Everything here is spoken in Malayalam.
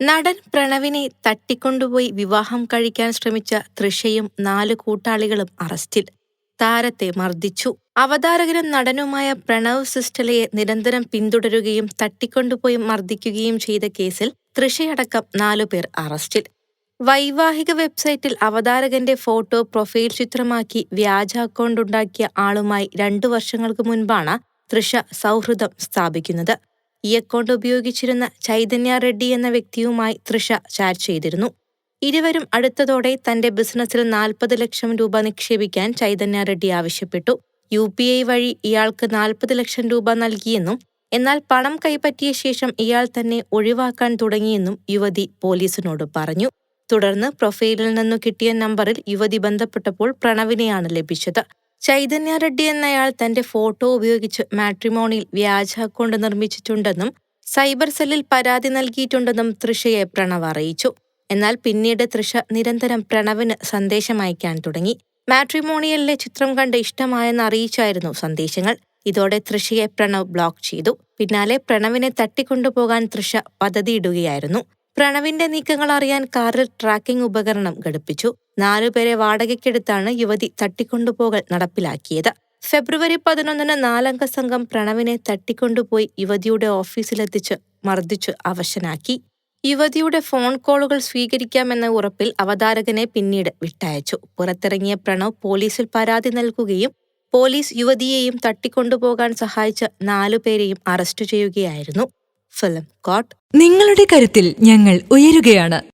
നടൻ പ്രണവിനെ തട്ടിക്കൊണ്ടുപോയി വിവാഹം കഴിക്കാൻ ശ്രമിച്ച തൃഷയും നാല് കൂട്ടാളികളും അറസ്റ്റിൽ. താരത്തെ മർദ്ദിച്ചു. അവതാരകനും നടനുമായ പ്രണവ് സിസ്റ്റലയെ നിരന്തരം പിന്തുടരുകയും തട്ടിക്കൊണ്ടുപോയി മർദ്ദിക്കുകയും ചെയ്ത കേസിൽ തൃഷയടക്കം നാലുപേർ അറസ്റ്റിൽ. വൈവാഹിക വെബ്സൈറ്റിൽ അവതാരകന്റെ ഫോട്ടോ പ്രൊഫൈൽ ചിത്രമാക്കി വ്യാജ അക്കൗണ്ട് ഉണ്ടാക്കിയ ആളുമായി രണ്ടു വർഷങ്ങൾക്ക് മുൻപാണ് തൃഷ സൗഹൃദം സ്ഥാപിക്കുന്നത്. ഈ അക്കൗണ്ട് ഉപയോഗിച്ചിരുന്ന ചൈതന്യ റെഡ്ഡി എന്ന വ്യക്തിയുമായി തൃഷ ചാറ്റ് ചെയ്തിരുന്നു. ഇരുവരും അടുത്തതോടെ തന്റെ ബിസിനസ്സിൽ നാൽപ്പത് ലക്ഷം രൂപ നിക്ഷേപിക്കാൻ ചൈതന്യ റെഡ്ഡി ആവശ്യപ്പെട്ടു. യു പി ഐ വഴി ഇയാൾക്ക് നാൽപ്പത് ലക്ഷം രൂപ നൽകിയെന്നും എന്നാൽ പണം കൈപ്പറ്റിയ ശേഷം ഇയാൾ തന്നെ ഒഴിവാക്കാൻ തുടങ്ങിയെന്നും യുവതി പോലീസിനോട് പറഞ്ഞു. തുടർന്ന് പ്രൊഫൈലിൽ നിന്നു കിട്ടിയ നമ്പറിൽ യുവതി ബന്ധപ്പെട്ടപ്പോൾ പ്രണവിനെയാണ് ലഭിച്ചത്. ചൈതന്യ റെഡ്ഡി എന്നയാൾ തന്റെ ഫോട്ടോ ഉപയോഗിച്ച് മാട്രിമോണിയിൽ വ്യാജ അക്കൗണ്ട് നിർമ്മിച്ചിട്ടുണ്ടെന്നും സൈബർ സെല്ലിൽ പരാതി നൽകിയിട്ടുണ്ടെന്നും തൃഷയെ പ്രണവ് അറിയിച്ചു. എന്നാൽ പിന്നീട് തൃഷ നിരന്തരം പ്രണവിന് സന്ദേശം അയക്കാൻ തുടങ്ങി. മാട്രിമോണിയലിലെ ചിത്രം കണ്ട് ഇഷ്ടമായെന്ന് അറിയിച്ചായിരുന്നു സന്ദേശങ്ങൾ. ഇതോടെ തൃഷയെ പ്രണവ് ബ്ലോക്ക് ചെയ്തു. പിന്നാലെ പ്രണവിനെ തട്ടിക്കൊണ്ടുപോകാൻ തൃഷ പദ്ധതിയിടുകയായിരുന്നു. പ്രണവിന്റെ നീക്കങ്ങൾ അറിയാൻ കാറിൽ ട്രാക്കിംഗ് ഉപകരണം ഘടിപ്പിച്ചു. നാലുപേരെ വാടകയ്ക്കെടുത്താണ് യുവതി തട്ടിക്കൊണ്ടുപോകൽ നടപ്പിലാക്കിയത്. ഫെബ്രുവരി പതിനൊന്നിന് നാലംഗ സംഘം പ്രണവിനെ തട്ടിക്കൊണ്ടുപോയി യുവതിയുടെ ഓഫീസിലെത്തിച്ച് മർദ്ദിച്ച് അവശനാക്കി. യുവതിയുടെ ഫോൺ കോളുകൾ സ്വീകരിക്കാമെന്ന ഉറപ്പിൽ അവതാരകനെ പിന്നീട് വിട്ടയച്ചു. പുറത്തിറങ്ങിയ പ്രണവ് പോലീസിൽ പരാതി നൽകുകയും പോലീസ് യുവതിയെയും തട്ടിക്കൊണ്ടുപോകാൻ സഹായിച്ച നാലുപേരെയും അറസ്റ്റ് ചെയ്യുകയായിരുന്നു. ഫിലിം കോട്ട്. നിങ്ങളുടെ കരുത്തിൽ ഞങ്ങൾ ഉയരുകയാണ്.